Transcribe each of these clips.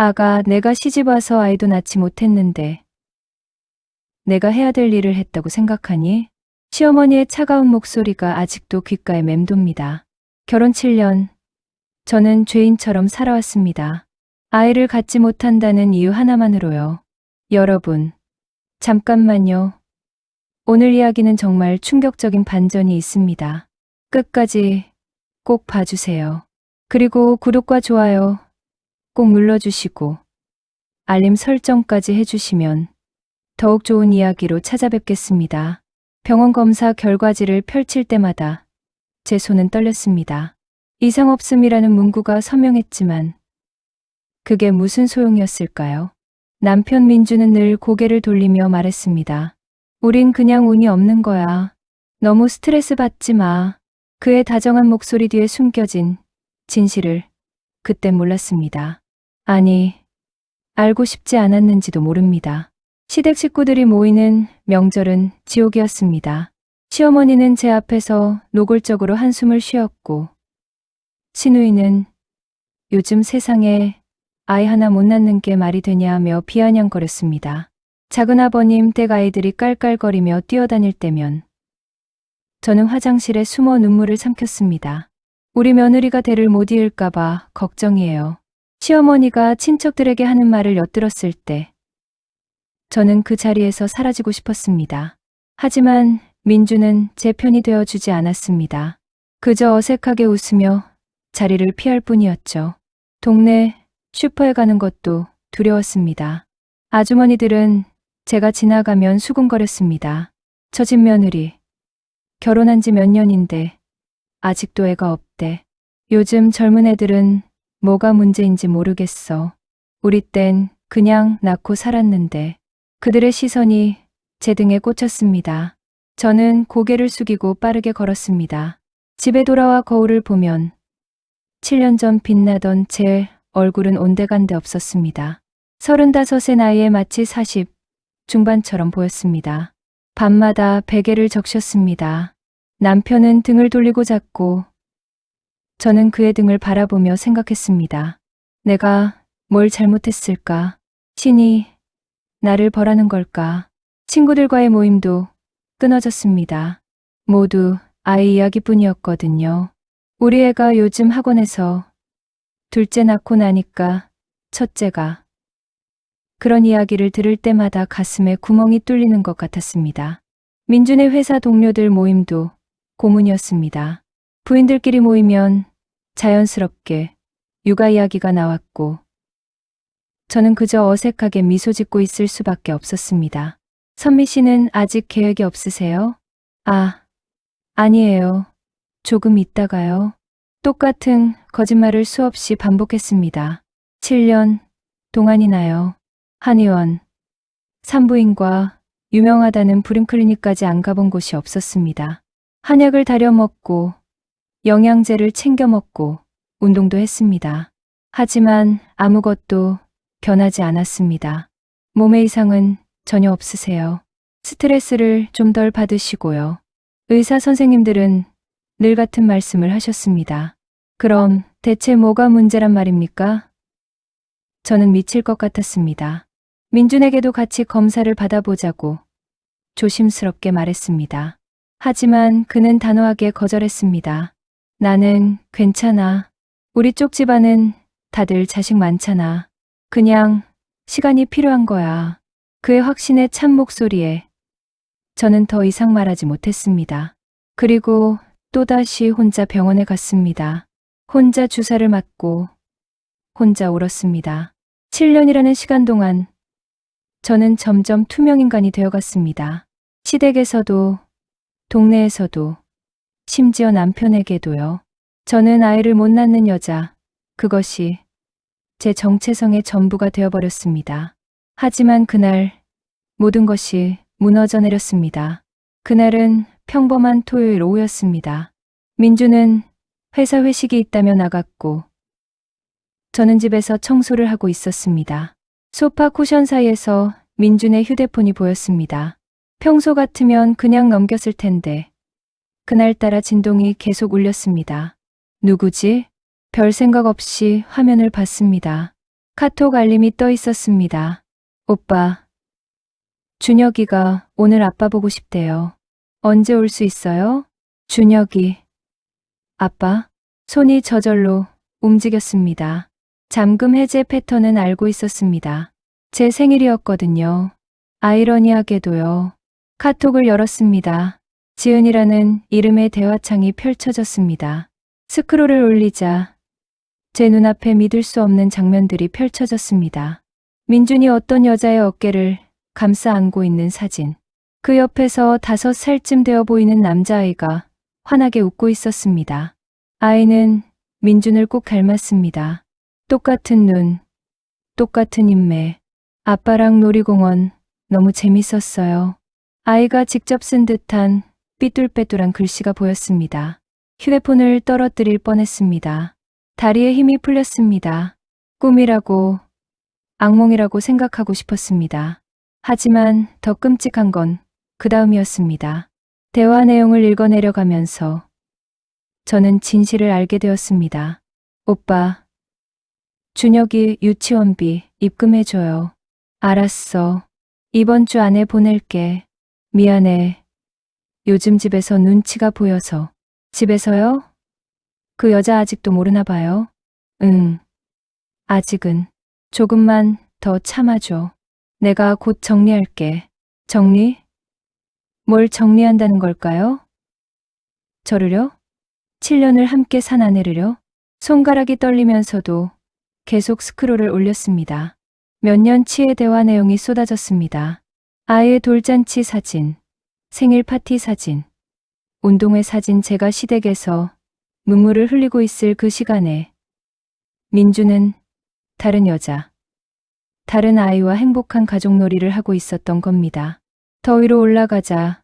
아가, 내가 시집 와서 아이도 낳지 못했는데 내가 해야 될 일을 했다고 생각하니? 시어머니의 차가운 목소리가 아직도 귓가에 맴돕니다. 결혼 7년, 저는 죄인처럼 살아왔습니다. 아이를 갖지 못한다는 이유 하나만으로요. 여러분, 잠깐만요. 오늘 이야기는 정말 충격적인 반전이 있습니다. 끝까지 꼭 봐주세요. 그리고 구독과 좋아요 꼭 눌러주시고 알림 설정까지 해주시면 더욱 좋은 이야기로 찾아뵙겠습니다. 병원 검사 결과지를 펼칠 때마다 제 손은 떨렸습니다. 이상 없음이라는 문구가 선명했지만 그게 무슨 소용이었을까요? 남편 민주는 늘 고개를 돌리며 말했습니다. 우린 그냥 운이 없는 거야. 너무 스트레스 받지 마. 그의 다정한 목소리 뒤에 숨겨진 진실을 그땐 몰랐습니다. 아니, 알고 싶지 않았는지도 모릅니다. 시댁 식구들이 모이는 명절은 지옥이었습니다. 시어머니는 제 앞에서 노골적으로 한숨을 쉬었고, 시누이는 요즘 세상에 아이 하나 못 낳는 게 말이 되냐며 비아냥거렸습니다. 작은 아버님 댁 아이들이 깔깔거리며 뛰어다닐 때면 저는 화장실에 숨어 눈물을 삼켰습니다. 우리 며느리가 대를 못 이을까봐 걱정이에요. 시어머니가 친척들에게 하는 말을 엿들었을 때 저는 그 자리에서 사라지고 싶었습니다. 하지만 민주는 제 편이 되어 주지 않았습니다. 그저 어색하게 웃으며 자리를 피할 뿐이었죠. 동네 슈퍼에 가는 것도 두려웠습니다. 아주머니들은 제가 지나가면 수군거렸습니다. 저 집 며느리. 결혼한 지 몇 년인데 아직도 애가 없 대. 요즘 젊은 애들은 뭐가 문제인지 모르겠어. 우리 땐 그냥 낳고 살았는데 그들의 시선이 제 등에 꽂혔습니다. 저는 고개를 숙이고 빠르게 걸었습니다. 집에 돌아와 거울을 보면 7년 전 빛나던 제 얼굴은 온데간데 없었습니다. 서른다섯의 나이에 마치 40 중반처럼 보였습니다. 밤마다 베개를 적셨습니다. 남편은 등을 돌리고 잤고 저는 그의 등을 바라보며 생각했습니다. 내가 뭘 잘못했을까? 신이 나를 벌하는 걸까? 친구들과의 모임도 끊어졌습니다. 모두 아이 이야기뿐이었거든요. 우리 애가 요즘 학원에서 둘째 낳고 나니까 첫째가 그런 이야기를 들을 때마다 가슴에 구멍이 뚫리는 것 같았습니다. 민준의 회사 동료들 모임도 고문이었습니다. 부인들끼리 모이면 자연스럽게 육아 이야기가 나왔고 저는 그저 어색하게 미소 짓고 있을 수밖에 없었습니다. 선미 씨는 아직 계획이 없으세요? 아, 아니에요. 조금 있다가요. 똑같은 거짓말을 수없이 반복했습니다. 7년 동안이나요. 한의원, 산부인과 유명하다는 브림클리닉까지 안 가본 곳이 없었습니다. 한약을 다려 먹고 영양제를 챙겨 먹고 운동도 했습니다. 하지만 아무것도 변하지 않았습니다. 몸의 이상은 전혀 없으세요. 스트레스를 좀 덜 받으시고요. 의사 선생님들은 늘 같은 말씀을 하셨습니다. 그럼 대체 뭐가 문제란 말입니까? 저는 미칠 것 같았습니다. 민준에게도 같이 검사를 받아보자고 조심스럽게 말했습니다. 하지만 그는 단호하게 거절했습니다. 나는 괜찮아. 우리 쪽 집안은 다들 자식 많잖아. 그냥 시간이 필요한 거야. 그의 확신에 찬 목소리에 저는 더 이상 말하지 못했습니다. 그리고 또다시 혼자 병원에 갔습니다. 혼자 주사를 맞고 혼자 울었습니다. 7년이라는 시간 동안 저는 점점 투명인간이 되어갔습니다. 시댁에서도 동네에서도 심지어 남편에게도요. 저는 아이를 못 낳는 여자, 그것이 제 정체성의 전부가 되어버렸습니다. 하지만 그날 모든 것이 무너져 내렸습니다. 그날은 평범한 토요일 오후였습니다. 민주는 회사 회식이 있다며 나갔고 저는 집에서 청소를 하고 있었습니다. 소파 쿠션 사이에서 민준의 휴대폰이 보였습니다. 평소 같으면 그냥 넘겼을 텐데 그날따라 진동이 계속 울렸습니다. 누구지? 별 생각 없이 화면을 봤습니다. 카톡 알림이 떠 있었습니다. 오빠. 준혁이가 오늘 아빠 보고 싶대요. 언제 올 수 있어요? 준혁이. 아빠. 손이 저절로 움직였습니다. 잠금 해제 패턴은 알고 있었습니다. 제 생일이었거든요. 아이러니하게도요. 카톡을 열었습니다. 지은이라는 이름의 대화창이 펼쳐졌습니다. 스크롤을 올리자 제 눈앞에 믿을 수 없는 장면들이 펼쳐졌습니다. 민준이 어떤 여자의 어깨를 감싸 안고 있는 사진. 그 옆에서 다섯 살쯤 되어 보이는 남자아이가 환하게 웃고 있었습니다. 아이는 민준을 꼭 닮았습니다. 똑같은 눈, 똑같은 인매. 아빠랑 놀이공원 너무 재밌었어요. 아이가 직접 쓴 듯한 삐뚤빼뚤한 글씨가 보였습니다. 휴대폰을 떨어뜨릴 뻔했습니다. 다리에 힘이 풀렸습니다. 꿈이라고, 악몽이라고 생각하고 싶었습니다. 하지만 더 끔찍한 건 그 다음이었습니다. 대화 내용을 읽어내려가면서 저는 진실을 알게 되었습니다. 오빠, 준혁이 유치원비 입금해줘요. 알았어. 이번 주 안에 보낼게. 미안해. 요즘 집에서 눈치가 보여서. 집에서요? 그 여자 아직도 모르나 봐요. 응. 아직은. 조금만 더 참아줘. 내가 곧 정리할게. 정리? 뭘 정리한다는 걸까요? 저를요? 7년을 함께 산 아내를요? 손가락이 떨리면서도 계속 스크롤을 올렸습니다. 몇 년치의 대화 내용이 쏟아졌습니다. 아이의 돌잔치 사진, 생일 파티 사진, 운동회 사진 제가 시댁에서 눈물을 흘리고 있을 그 시간에 민주는 다른 여자, 다른 아이와 행복한 가족놀이를 하고 있었던 겁니다. 더 위로 올라가자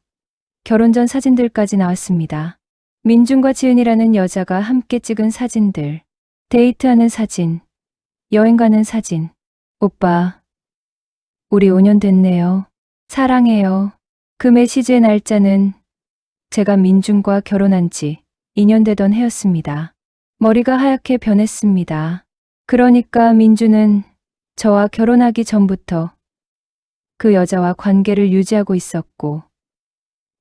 결혼 전 사진들까지 나왔습니다. 민준과 지은이라는 여자가 함께 찍은 사진들, 데이트하는 사진, 여행 가는 사진. 오빠, 우리 5년 됐네요. 사랑해요. 그 메시지의 날짜는 제가 민준과 결혼한 지 2년 되던 해였습니다. 머리가 하얗게 변했습니다. 그러니까 민준은 저와 결혼하기 전부터 그 여자와 관계를 유지하고 있었고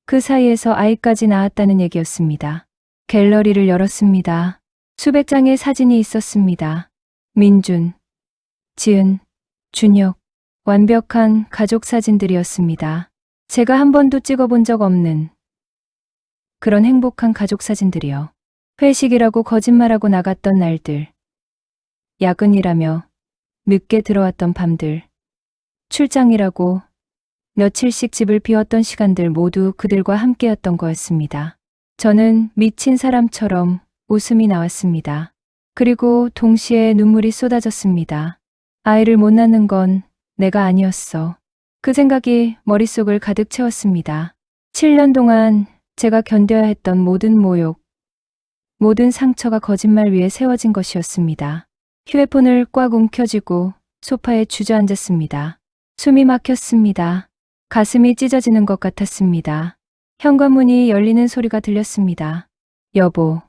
그 사이에서 아이까지 낳았다는 얘기였습니다. 갤러리를 열었습니다. 수백 장의 사진이 있었습니다. 민준, 지은, 준혁, 완벽한 가족 사진들이었습니다. 제가 한 번도 찍어본 적 없는 그런 행복한 가족 사진들이요. 회식이라고 거짓말하고 나갔던 날들, 야근이라며 늦게 들어왔던 밤들, 출장이라고 며칠씩 집을 비웠던 시간들 모두 그들과 함께였던 거였습니다. 저는 미친 사람처럼 웃음이 나왔습니다. 그리고 동시에 눈물이 쏟아졌습니다. 아이를 못 낳는 건 내가 아니었어. 그 생각이 머릿속을 가득 채웠습니다. 7년 동안 제가 견뎌야 했던 모든 모욕, 모든 상처가 거짓말 위에 세워진 것이었습니다. 휴대폰을 꽉 움켜쥐고 소파에 주저앉았습니다. 숨이 막혔습니다. 가슴이 찢어지는 것 같았습니다. 현관문이 열리는 소리가 들렸습니다. 여보.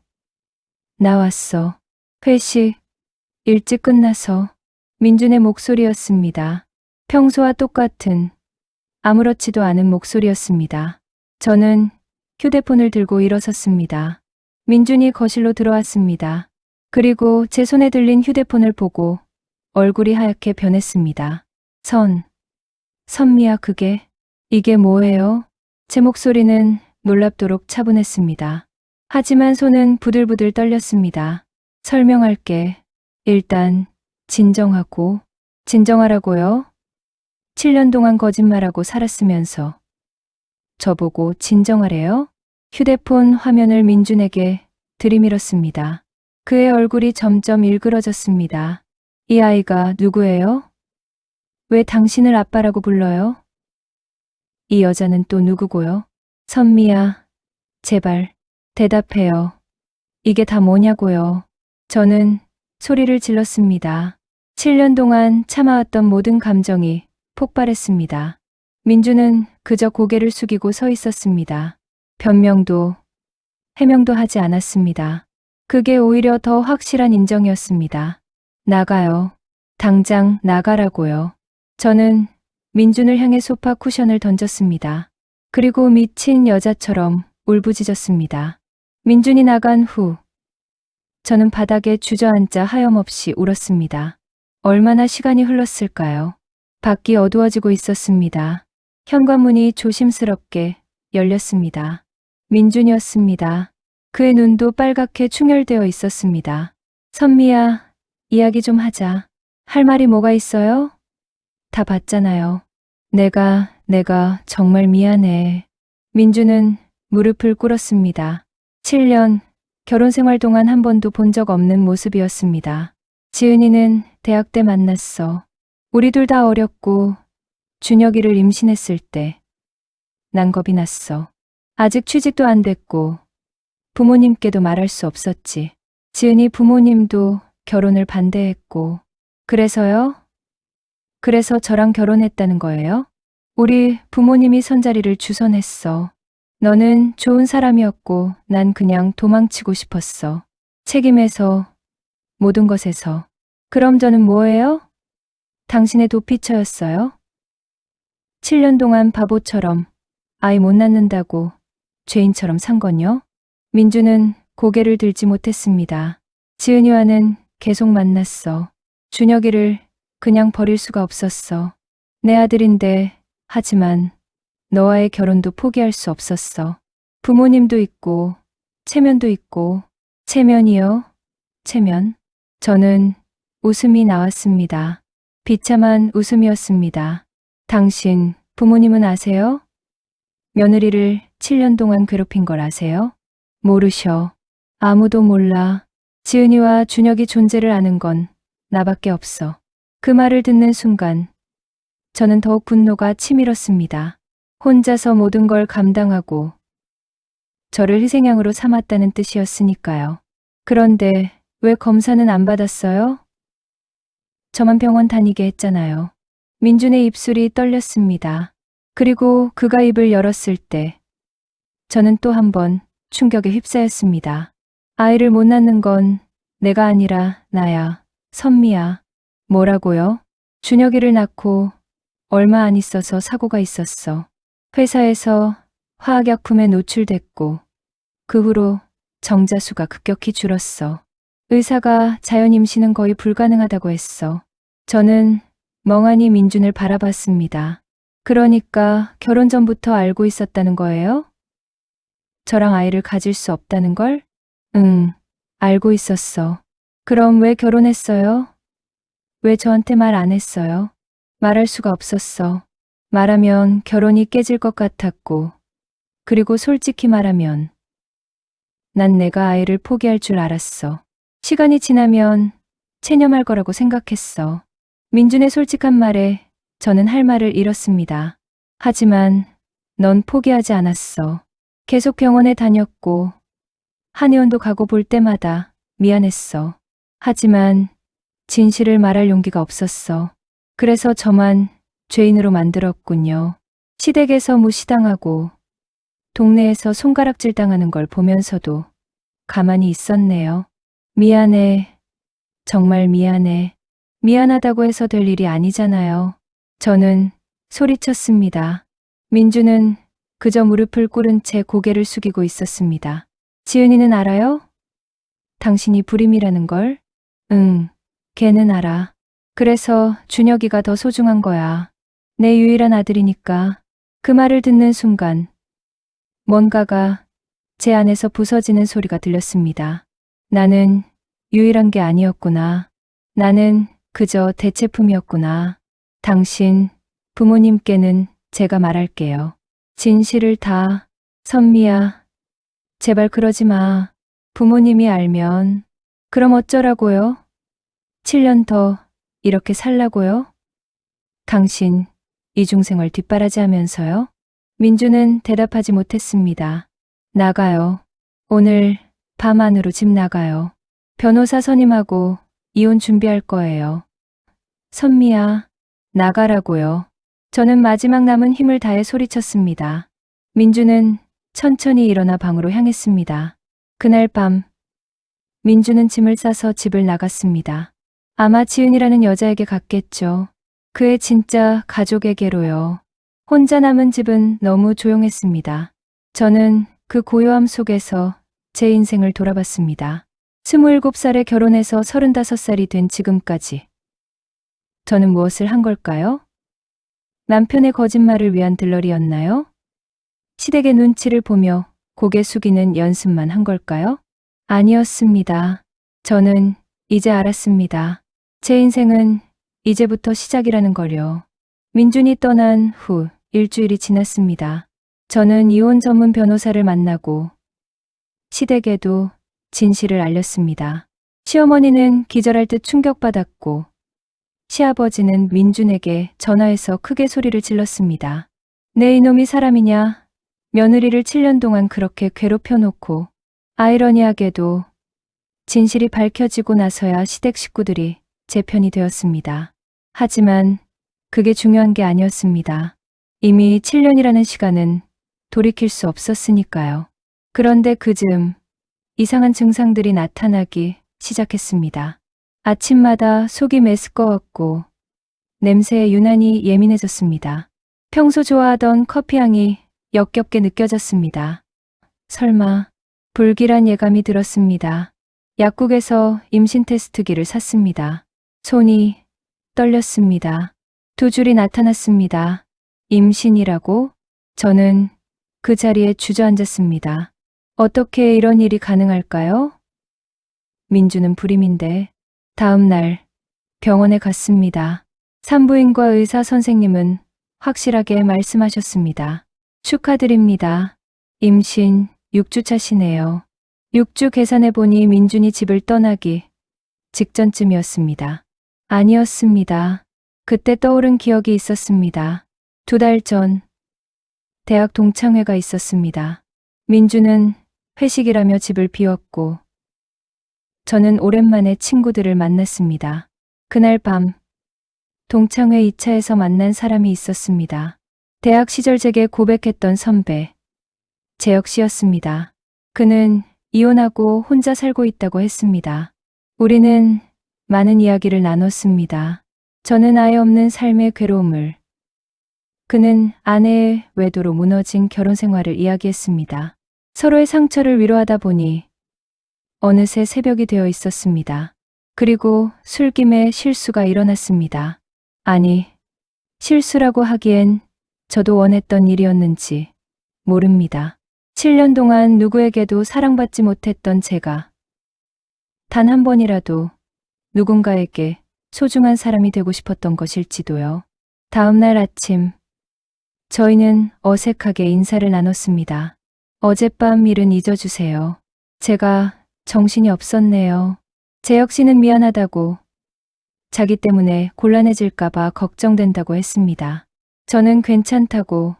나왔어. 회식. 일찍 끝나서. 민준의 목소리였습니다. 평소와 똑같은 아무렇지도 않은 목소리였습니다. 저는 휴대폰을 들고 일어섰습니다. 민준이 거실로 들어왔습니다. 그리고 제 손에 들린 휴대폰을 보고 얼굴이 하얗게 변했습니다. 선. 선미야 그게 이게 뭐예요? 제 목소리는 놀랍도록 차분했습니다. 하지만 손은 부들부들 떨렸습니다. 설명할게. 일단 진정하고 진정하라고요. 7년 동안 거짓말하고 살았으면서 저보고 진정하래요? 휴대폰 화면을 민준에게 들이밀었습니다. 그의 얼굴이 점점 일그러졌습니다. 이 아이가 누구예요? 왜 당신을 아빠라고 불러요? 이 여자는 또 누구고요? 선미야, 제발, 대답해요. 이게 다 뭐냐고요? 저는 소리를 질렀습니다. 7년 동안 참아왔던 모든 감정이 폭발했습니다. 민주는 그저 고개를 숙이고 서 있었습니다. 변명도, 해명도 하지 않았습니다. 그게 오히려 더 확실한 인정이었습니다. 나가요. 당장 나가라고요. 저는 민준을 향해 소파 쿠션을 던졌습니다. 그리고 미친 여자처럼 울부짖었습니다. 민준이 나간 후 저는 바닥에 주저앉아 하염없이 울었습니다. 얼마나 시간이 흘렀을까요? 밖이 어두워지고 있었습니다. 현관문이 조심스럽게 열렸습니다. 민준이었습니다. 그의 눈도 빨갛게 충혈되어 있었습니다. 선미야, 이야기 좀 하자. 할 말이 뭐가 있어요? 다 봤잖아요. 내가, 내가 정말 미안해. 민주는 무릎을 꿇었습니다. 7년 결혼 생활 동안 한 번도 본 적 없는 모습이었습니다. 지은이는 대학 때 만났어. 우리 둘 다 어렸고 준혁이를 임신했을 때 난 겁이 났어. 아직 취직도 안 됐고 부모님께도 말할 수 없었지. 지은이 부모님도 결혼을 반대했고 그래서요? 그래서 저랑 결혼했다는 거예요? 우리 부모님이 선자리를 주선했어. 너는 좋은 사람이었고 난 그냥 도망치고 싶었어. 책임에서 모든 것에서. 그럼 저는 뭐예요? 당신의 도피처였어요? 7년 동안 바보처럼 아이 못 낳는다고 죄인처럼 산 건요? 민주는 고개를 들지 못했습니다. 지은이와는 계속 만났어. 준혁이를 그냥 버릴 수가 없었어. 내 아들인데, 하지만 너와의 결혼도 포기할 수 없었어. 부모님도 있고, 체면도 있고, 체면이요? 체면? 저는 웃음이 나왔습니다. 비참한 웃음이었습니다. 당신, 부모님은 아세요? 며느리를 7년 동안 괴롭힌 걸 아세요? 모르셔. 아무도 몰라. 지은이와 준혁이 존재를 아는 건 나밖에 없어. 그 말을 듣는 순간 저는 더욱 분노가 치밀었습니다. 혼자서 모든 걸 감당하고 저를 희생양으로 삼았다는 뜻이었으니까요. 그런데 왜 검사는 안 받았어요? 저만 병원 다니게 했잖아요. 민준의 입술이 떨렸습니다. 그리고 그가 입을 열었을 때 저는 또 한 번 충격에 휩싸였습니다. 아이를 못 낳는 건 내가 아니라 나야, 선미야. 뭐라고요? 준혁이를 낳고 얼마 안 있어서 사고가 있었어. 회사에서 화학약품에 노출됐고 그 후로 정자수가 급격히 줄었어. 의사가 자연 임신은 거의 불가능하다고 했어. 저는 멍하니 민준을 바라봤습니다. 그러니까 결혼 전부터 알고 있었다는 거예요? 저랑 아이를 가질 수 없다는 걸? 응, 알고 있었어. 그럼 왜 결혼했어요? 왜 저한테 말 안 했어요? 말할 수가 없었어. 말하면 결혼이 깨질 것 같았고, 그리고 솔직히 말하면, 난 내가 아이를 포기할 줄 알았어. 시간이 지나면 체념할 거라고 생각했어. 민준의 솔직한 말에 저는 할 말을 잃었습니다. 하지만 넌 포기하지 않았어. 계속 병원에 다녔고, 한의원도 가고 볼 때마다 미안했어. 하지만 진실을 말할 용기가 없었어. 그래서 저만 죄인으로 만들었군요. 시댁에서 무시당하고 동네에서 손가락질 당하는 걸 보면서도 가만히 있었네요. 미안해. 정말 미안해. 미안하다고 해서 될 일이 아니잖아요. 저는 소리쳤습니다. 민주는 그저 무릎을 꿇은 채 고개를 숙이고 있었습니다. 지은이는 알아요? 당신이 불임이라는 걸? 응, 걔는 알아. 그래서 준혁이가 더 소중한 거야. 내 유일한 아들이니까. 그 말을 듣는 순간 뭔가가 제 안에서 부서지는 소리가 들렸습니다. 나는 유일한 게 아니었구나. 나는 그저 대체품이었구나. 당신, 부모님께는 제가 말할게요. 진실을 다, 선미야. 제발 그러지 마. 부모님이 알면. 그럼 어쩌라고요? 7년 더 이렇게 살라고요? 당신, 이중생활 뒷바라지 하면서요? 민주는 대답하지 못했습니다. 나가요. 오늘 밤 안으로 집 나가요. 변호사 선임하고 이혼 준비할 거예요. 선미야, 나가라고요. 저는 마지막 남은 힘을 다해 소리쳤습니다. 민주는 천천히 일어나 방으로 향했습니다. 그날 밤, 민주는 짐을 싸서 집을 나갔습니다. 아마 지은이라는 여자에게 갔겠죠. 그의 진짜 가족에게로요. 혼자 남은 집은 너무 조용했습니다. 저는 그 고요함 속에서 제 인생을 돌아봤습니다. 27살에 결혼해서 35살이 된 지금까지. 저는 무엇을 한 걸까요? 남편의 거짓말을 위한 들러리였나요? 시댁의 눈치를 보며 고개 숙이는 연습만 한 걸까요? 아니었습니다. 저는 이제 알았습니다. 제 인생은 이제부터 시작이라는 걸요. 민준이 떠난 후 일주일이 지났습니다. 저는 이혼 전문 변호사를 만나고 시댁에도 진실을 알렸습니다. 시어머니는 기절할 듯 충격받았고 시아버지는 민준에게 전화해서 크게 소리를 질렀습니다. 내 이놈이 사람이냐? 며느리를 7년 동안 그렇게 괴롭혀 놓고 아이러니하게도 진실이 밝혀지고 나서야 시댁 식구들이 제 편이 되었습니다. 하지만 그게 중요한 게 아니었습니다. 이미 7년이라는 시간은 돌이킬 수 없었으니까요. 그런데 그즈음 이상한 증상들이 나타나기 시작했습니다. 아침마다 속이 메스꺼웠고 냄새에 유난히 예민해졌습니다. 평소 좋아하던 커피향이 역겹게 느껴졌습니다. 설마 불길한 예감이 들었습니다. 약국에서 임신 테스트기를 샀습니다. 손이 떨렸습니다. 두 줄이 나타났습니다. 임신이라고? 저는 그 자리에 주저앉았습니다. 어떻게 이런 일이 가능할까요? 민주는 불임인데 다음 날 병원에 갔습니다. 산부인과 의사 선생님은 확실하게 말씀하셨습니다. 축하드립니다. 임신 6주 차시네요. 6주 계산해 보니 민준이 집을 떠나기 직전쯤이었습니다. 아니었습니다. 그때 떠오른 기억이 있었습니다. 두 달 전 대학 동창회가 있었습니다. 민주는 회식이라며 집을 비웠고 저는 오랜만에 친구들을 만났습니다. 그날 밤 동창회 2차에서 만난 사람이 있었습니다. 대학 시절 제게 고백했던 선배 재혁 씨였습니다. 그는 이혼하고 혼자 살고 있다고 했습니다. 우리는 많은 이야기를 나눴습니다. 저는 아예 없는 삶의 괴로움을, 그는 아내의 외도로 무너진 결혼 생활을 이야기했습니다. 서로의 상처를 위로하다 보니 어느새 새벽이 되어 있었습니다. 그리고 술김에 실수가 일어났습니다. 아니, 실수라고 하기엔 저도 원했던 일이었는지 모릅니다. 7년 동안 누구에게도 사랑받지 못했던 제가 단 한 번이라도 누군가에게 소중한 사람이 되고 싶었던 것일지도요. 다음 날 아침, 저희는 어색하게 인사를 나눴습니다. 어젯밤 일은 잊어주세요. 제가 정신이 없었네요. 재혁 씨는 미안하다고, 자기 때문에 곤란해질까봐 걱정된다고 했습니다. 저는 괜찮다고,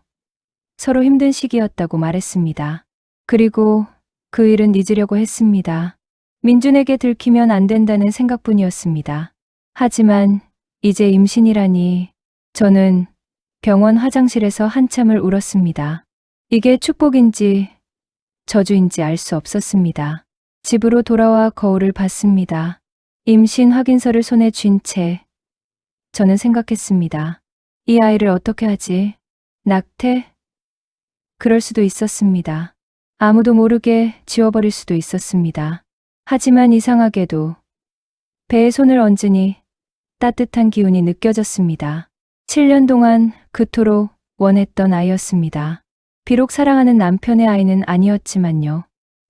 서로 힘든 시기였다고 말했습니다. 그리고 그 일은 잊으려고 했습니다. 민준에게 들키면 안 된다는 생각뿐이었습니다. 하지만 이제 임신이라니 저는 병원 화장실에서 한참을 울었습니다. 이게 축복인지 저주인지 알 수 없었습니다. 집으로 돌아와 거울을 봤습니다. 임신 확인서를 손에 쥔 채 저는 생각했습니다. 이 아이를 어떻게 하지? 낙태? 그럴 수도 있었습니다. 아무도 모르게 지워버릴 수도 있었습니다. 하지만 이상하게도 배에 손을 얹으니 따뜻한 기운이 느껴졌습니다. 7년 동안 그토록 원했던 아이였습니다. 비록 사랑하는 남편의 아이는 아니었지만요.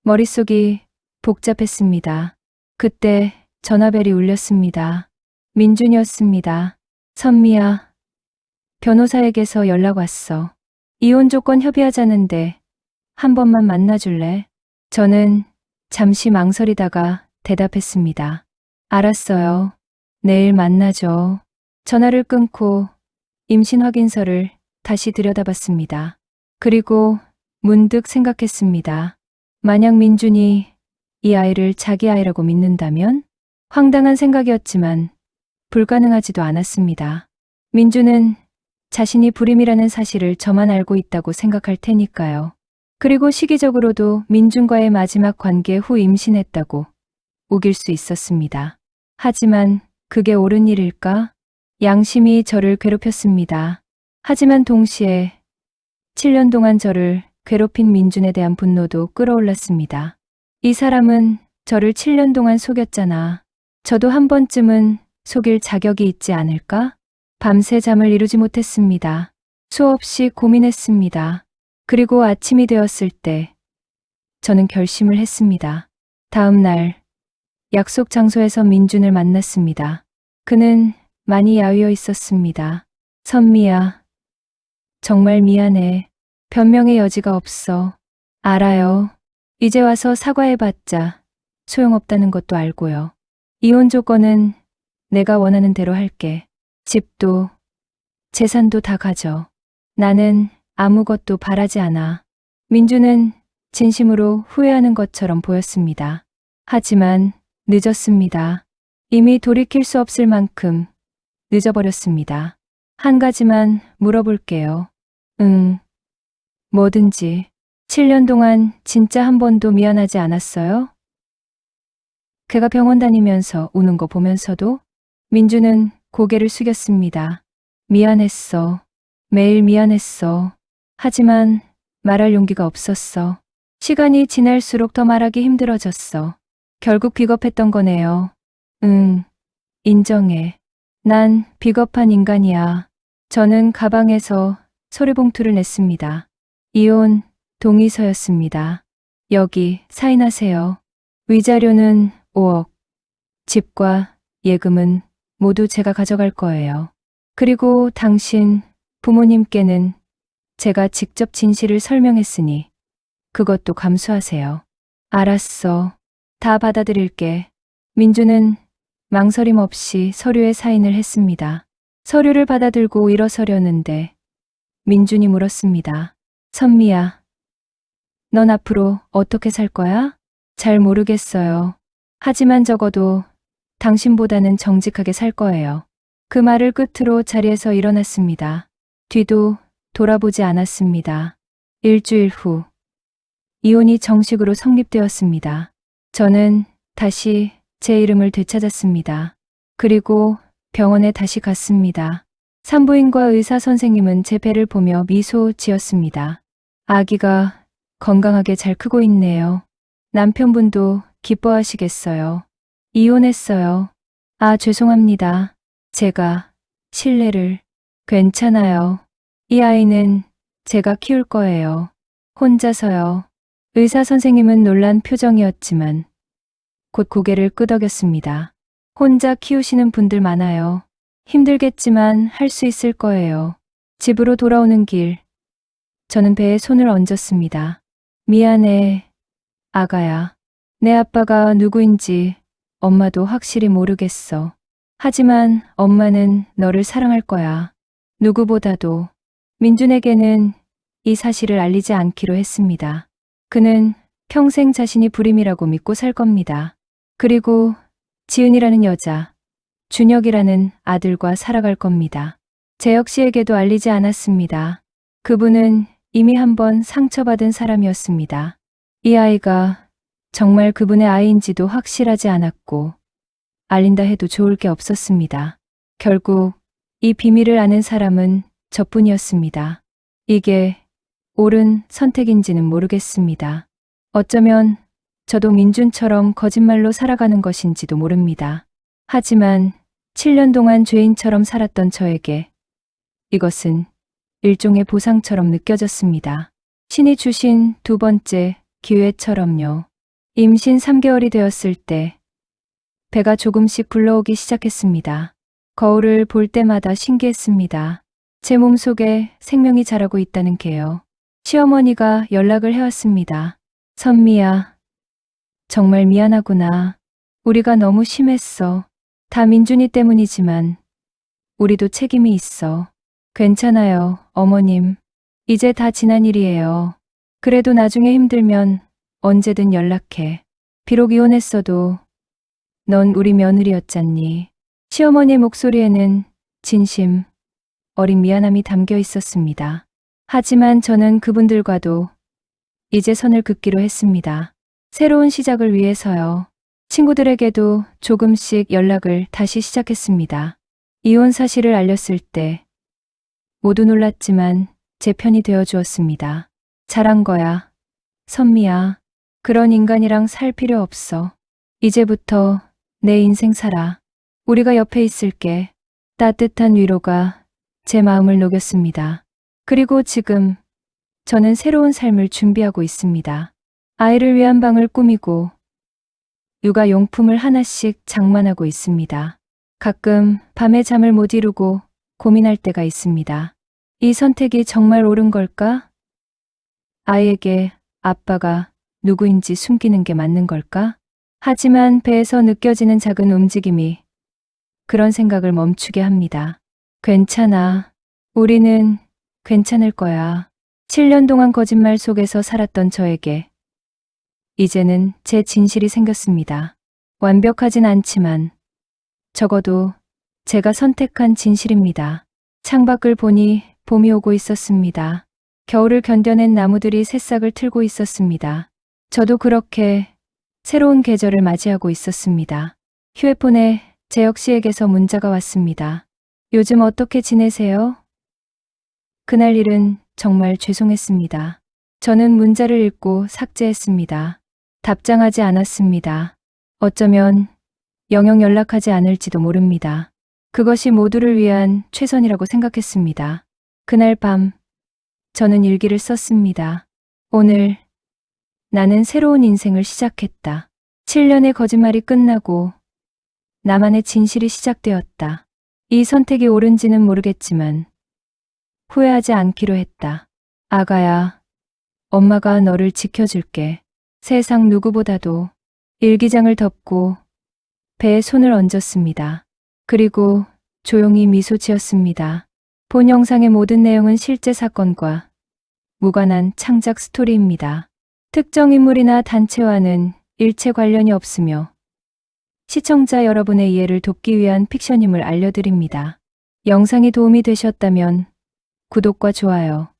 머릿속이 복잡했습니다. 그때 전화벨이 울렸습니다. 민준이었습니다. 선미야. 변호사에게서 연락 왔어. 이혼 조건 협의하자는데 한 번만 만나줄래? 저는 잠시 망설이다가 대답했습니다. 알았어요. 내일 만나죠. 전화를 끊고 임신 확인서를 다시 들여다봤습니다. 그리고 문득 생각했습니다. 만약 민준이 이 아이를 자기 아이라고 믿는다면? 황당한 생각이었지만 불가능하지도 않았습니다. 민준은 자신이 불임이라는 사실을 저만 알고 있다고 생각할 테니까요. 그리고 시기적으로도 민준과의 마지막 관계 후 임신했다고 우길 수 있었습니다. 하지만 그게 옳은 일일까? 양심이 저를 괴롭혔습니다. 하지만 동시에 7년 동안 저를 괴롭힌 민준에 대한 분노도 끌어올랐습니다. 이 사람은 저를 7년 동안 속였잖아. 저도 한 번쯤은 속일 자격이 있지 않을까? 밤새 잠을 이루지 못했습니다. 수없이 고민했습니다. 그리고 아침이 되었을 때 저는 결심을 했습니다. 다음 날 약속 장소에서 민준을 만났습니다. 그는 많이 야위어 있었습니다. 선미야, 정말 미안해. 변명의 여지가 없어. 알아요. 이제 와서 사과해봤자 소용없다는 것도 알고요. 이혼 조건은 내가 원하는 대로 할게. 집도, 재산도 다 가져. 나는 아무것도 바라지 않아. 민주는 진심으로 후회하는 것처럼 보였습니다. 하지만 늦었습니다. 이미 돌이킬 수 없을 만큼 늦어버렸습니다. 한 가지만 물어볼게요. 응. 뭐든지. 7년 동안 진짜 한 번도 미안하지 않았어요? 걔가 병원 다니면서 우는 거 보면서도 민주는 고개를 숙였습니다. 미안했어. 매일 미안했어. 하지만 말할 용기가 없었어. 시간이 지날수록 더 말하기 힘들어졌어. 결국 비겁했던 거네요. 응. 인정해. 난 비겁한 인간이야. 저는 가방에서 서류봉투를 냈습니다. 이혼 동의서였습니다. 여기 사인하세요. 위자료는 5억. 집과 예금은 모두 제가 가져갈 거예요. 그리고 당신 부모님께는 제가 직접 진실을 설명했으니 그것도 감수하세요. 알았어. 다 받아들일게. 민주는 망설임 없이 서류에 사인을 했습니다. 서류를 받아들고 일어서려는데 민준이 물었습니다. 선미야, 넌 앞으로 어떻게 살 거야? 잘 모르겠어요. 하지만 적어도 당신보다는 정직하게 살 거예요. 그 말을 끝으로 자리에서 일어났습니다. 뒤도 돌아보지 않았습니다. 일주일 후, 이혼이 정식으로 성립되었습니다. 저는 다시 제 이름을 되찾았습니다. 그리고 병원에 다시 갔습니다. 산부인과 의사 선생님은 제 배를 보며 미소 지었습니다. 아기가 건강하게 잘 크고 있네요. 남편분도 기뻐하시겠어요. 이혼했어요. 아, 죄송합니다. 제가 신뢰를 괜찮아요. 이 아이는 제가 키울 거예요. 혼자서요. 의사 선생님은 놀란 표정이었지만 곧 고개를 끄덕였습니다. 혼자 키우시는 분들 많아요. 힘들겠지만 할 수 있을 거예요. 집으로 돌아오는 길. 저는 배에 손을 얹었습니다. 미안해, 아가야. 내 아빠가 누구인지 엄마도 확실히 모르겠어. 하지만 엄마는 너를 사랑할 거야. 누구보다도 민준에게는 이 사실을 알리지 않기로 했습니다. 그는 평생 자신이 불임이라고 믿고 살 겁니다. 그리고 지은이라는 여자, 준혁이라는 아들과 살아갈 겁니다. 재혁 씨에게도 알리지 않았습니다. 그분은 이미 한번 상처받은 사람이었습니다. 이 아이가 정말 그분의 아이인지도 확실하지 않았고, 알린다 해도 좋을 게 없었습니다. 결국 이 비밀을 아는 사람은 저뿐이었습니다. 이게 옳은 선택인지는 모르겠습니다. 어쩌면 저도 민준처럼 거짓말로 살아가는 것인지도 모릅니다. 하지만 7년 동안 죄인처럼 살았던 저에게 이것은 일종의 보상처럼 느껴졌습니다. 신이 주신 두 번째 기회처럼요. 임신 3개월이 되었을 때 배가 조금씩 불러오기 시작했습니다. 거울을 볼 때마다 신기했습니다. 제 몸속에 생명이 자라고 있다는 게요. 시어머니가 연락을 해왔습니다. 선미야, 정말 미안하구나. 우리가 너무 심했어. 다 민준이 때문이지만 우리도 책임이 있어. 괜찮아요, 어머님. 이제 다 지난 일이에요. 그래도 나중에 힘들면 언제든 연락해. 비록 이혼했어도 넌 우리 며느리였잖니. 시어머니의 목소리에는 진심, 어린 미안함이 담겨 있었습니다. 하지만 저는 그분들과도 이제 선을 긋기로 했습니다. 새로운 시작을 위해서요. 친구들에게도 조금씩 연락을 다시 시작했습니다. 이혼 사실을 알렸을 때 모두 놀랐지만 제 편이 되어 주었습니다. 잘한 거야. 선미야. 그런 인간이랑 살 필요 없어. 이제부터 내 인생 살아. 우리가 옆에 있을게. 따뜻한 위로가 제 마음을 녹였습니다. 그리고 지금 저는 새로운 삶을 준비하고 있습니다. 아이를 위한 방을 꾸미고 육아 용품을 하나씩 장만하고 있습니다. 가끔 밤에 잠을 못 이루고 고민할 때가 있습니다. 이 선택이 정말 옳은 걸까? 아이에게 아빠가 누구인지 숨기는 게 맞는 걸까? 하지만 배에서 느껴지는 작은 움직임이 그런 생각을 멈추게 합니다. 괜찮아. 우리는 괜찮을 거야. 7년 동안 거짓말 속에서 살았던 저에게 이제는 제 진실이 생겼습니다. 완벽하진 않지만 적어도 제가 선택한 진실입니다. 창밖을 보니 봄이 오고 있었습니다. 겨울을 견뎌낸 나무들이 새싹을 틀고 있었습니다. 저도 그렇게 새로운 계절을 맞이하고 있었습니다. 휴대폰에 재혁 씨에게서 문자가 왔습니다. 요즘 어떻게 지내세요? 그날 일은 정말 죄송했습니다. 저는 문자를 읽고 삭제했습니다. 답장하지 않았습니다. 어쩌면 영영 연락하지 않을지도 모릅니다. 그것이 모두를 위한 최선이라고 생각했습니다. 그날 밤, 저는 일기를 썼습니다. 오늘, 나는 새로운 인생을 시작했다. 7년의 거짓말이 끝나고, 나만의 진실이 시작되었다. 이 선택이 옳은지는 모르겠지만, 후회하지 않기로 했다. 아가야, 엄마가 너를 지켜줄게. 세상 누구보다도 일기장을 덮고 배에 손을 얹었습니다. 그리고 조용히 미소 지었습니다. 본 영상의 모든 내용은 실제 사건과 무관한 창작 스토리입니다. 특정 인물이나 단체와는 일체 관련이 없으며 시청자 여러분의 이해를 돕기 위한 픽션임을 알려드립니다. 영상이 도움이 되셨다면 구독과 좋아요,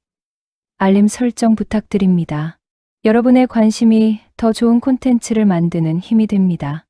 알림 설정 부탁드립니다. 여러분의 관심이 더 좋은 콘텐츠를 만드는 힘이 됩니다.